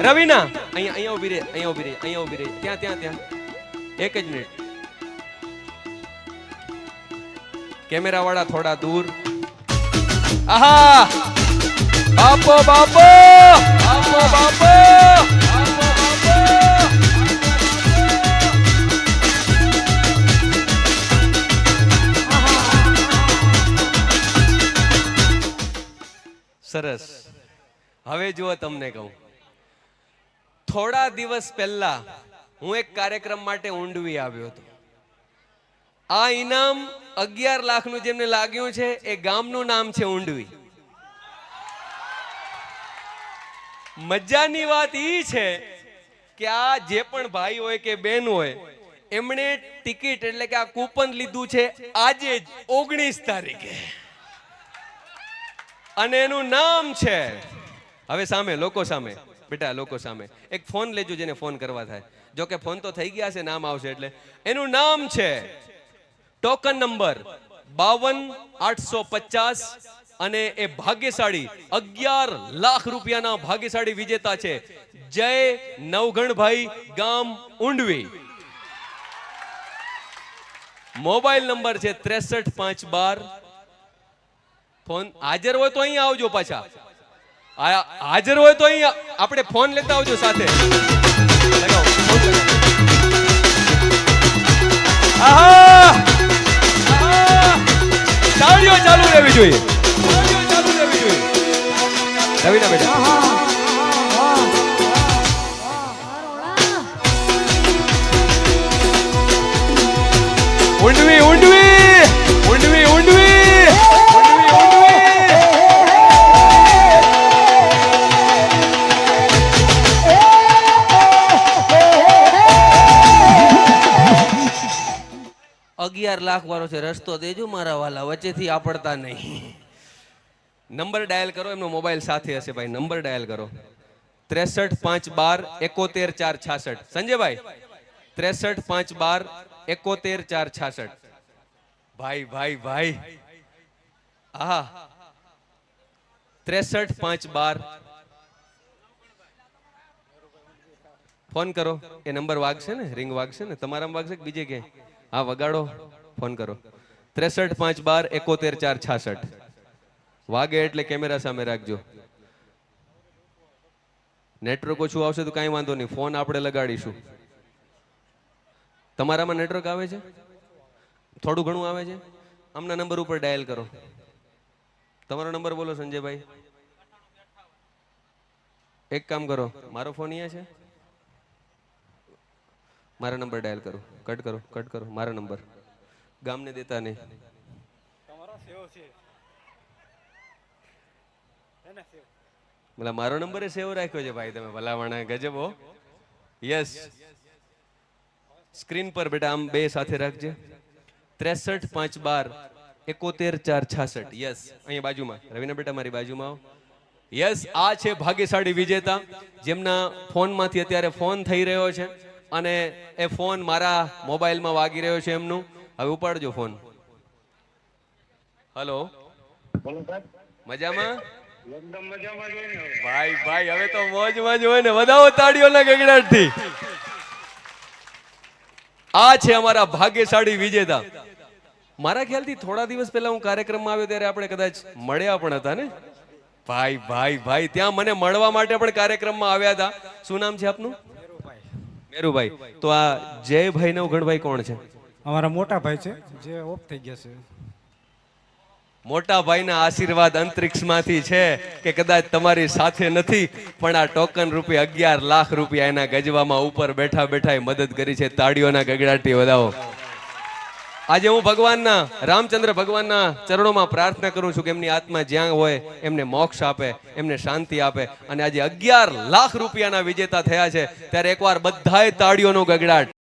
રવિના. અહીંયા અહીંયા ઊભી રહે, અહીંયા ઊભી રહે, અહીંયા ઊભી રહે. ત્યાં ત્યાં ત્યાં. એક જ મિનિટ. કેમેરા વાળા થોડા દૂર. આહા! બાપો બાપો! બાપો બાપો! સરસ. હવે જુઓ તમને કહું. થોડા દિવસ પહેલા હું એક કાર્યક્રમ માટે ઊંડવી આવ્યો હતો. આ ઇનામ અગિયાર લાખનું જેમને લાગ્યું છે, એ ગામનું નામ છે ઊંડવી. મજાની વાત એ છે કે આ જે પણ ભાઈ હોય કે બેન હોય, એમણે ટિકિટ એટલે કે આ કૂપન લીધું છે આજે જ ઓગણીસ તારીખે. અને એનું નામ છે, હવે સામે, લોકો સામે. બેટા, લોકો સામે. એક ફોન લેજો જેને ફોન કરવા થાય. જો કે ફોન તો થઈ ગયા છે, નામ આવશે એટલે. એનું નામ છે ટોકન નંબર બાવન આઠસો પચાસ અને એ ભાગ્યશાળી અગિયાર લાખ રૂપિયાના ભાગ્યશાળી વિજેતા છે. જય નવઘણભાઈ ગામ ઊંડવી. મોબાઈલ નંબર છે ત્રેસઠ પાંચ બાર. ફોન હાજર હોય તો અહીંયા આવજો પાછા. હાજર હોય તો અહીંયા આપણે ફોન લેતા આવજો સાથે! તાળીઓ ચાલુ રહેવી જોઈએ. ચાલુ રહેવી જોઈએ. રવિના બેટા. ઊંડવી ઊંડવી ઊંડવી. અગિયાર લાખ વાળો છે, રસ્તો દેજો મારા વાલા, વચ્ચેથી આપડતા નહીં. નંબર ડાયલ કરો, એમનો મોબાઈલ સાથે હશે ભાઈ, નંબર ડાયલ કરો. ત્રેસઠ પાંચ બાર એકોતેર ચાર છાસઠ. સંજયભાઈ, ત્રેસઠ પાંચ બાર એકોતેર ચાર છાસઠ. ભાઈ ભાઈ ભાઈ. આહા. ત્રેસઠ પાંચ બાર. ફોન કરો, એ નંબર વાગશે ને, રિંગ વાગશે ને? તમારામાં વાગશે કે બીજે કે હા, વગાડો. ફોન કરો. ત્રેસઠ પાંચ બાર એકોતેર ચાર છાસઠ. વાગે એટલે કેમેરા સામે રાખજો. નેટવર્ક ઓછું આવશે તો કાંઈ વાંધો નહીં. ફોન આપણે લગાડીશું. તમારામાં નેટવર્ક આવે છે? થોડું ઘણું આવે છે? આમના નંબર ઉપર ડાયલ કરો. તમારો નંબર બોલો સંજયભાઈ. એક કામ કરો. મારો ફોન અહીંયા છે? મારા નંબર ડાયલ કરો. કટ કરો કટ કરો. મારા નંબર. ગામને દેતા નહીં. ભલા મારો નંબર એ સેવ રાખ્યો છે ભાઈ તમે ભલામણા ગજબો હો. યસ સ્ક્રીન પર બેટા આમ બે સાથે રાખજે. ત્રેસઠ પાંચ બાર એકોતેર ચાર છાસઠ. યસ અહીંયા બાજુમાં. રવિના બેટા મારી બાજુમાં આવો યસ આ છે ભાગ્યશાળી વિજેતા. જેમના ફોનમાંથી અત્યારે ફોન થઈ રહ્યો છે. અને એ ફોન મારા મોબાઈલમાં વાગી રહ્યો છે એમનું. હવે ઉપાડજો ફોન. હલો. મજામાં. ભાઈ ભાઈ હવે તો મોજમાં જ હોય ને. વધાવો તાળીઓના ગગડાટથી. આ છે અમારા ભાગ્યશાળી વિજેતા. મારા ખ્યાલથી થોડા દિવસ પહેલા હું કાર્યક્રમમાં આવ્યો ત્યારે આપણે કદાચ મળ્યા પણ હતા ને? ભાઈ ભાઈ ભાઈ ત્યાં મને મળવા માટે પણ કાર્યક્રમમાં આવ્યા હતા. શું નામ છે આપનું? મેરુભાઈ તો આ જયભાઈ નવગણભાઈ કોણ છે? અમારા મોટા ભાઈ છે જે ઓફ થઈ ગયા છે. મોટા ભાઈના આશીર્વાદ અંતરિક્ષમાંથી છે કે કદાચ તમારી સાથે નથી પણ આ ટોકન રૂપે અગિયાર લાખ રૂપિયા એના ગજવામાં ઉપર બેઠા બેઠા મદદ કરી છે. તાળીઓના ગગડાટી વધાવો. આજે હું ભગવાનના, રામચંદ્ર ભગવાનના ચરણોમાં પ્રાર્થના કરું છું કે એમની આત્મા જ્યાં હોય, એમને મોક્ષ આપે, એમને શાંતિ આપે. અને આજે અગિયાર લાખ રૂપિયાના વિજેતા થયા છે. ત્યારે એકવાર બધાએ તાળીઓનો ગગડાટ.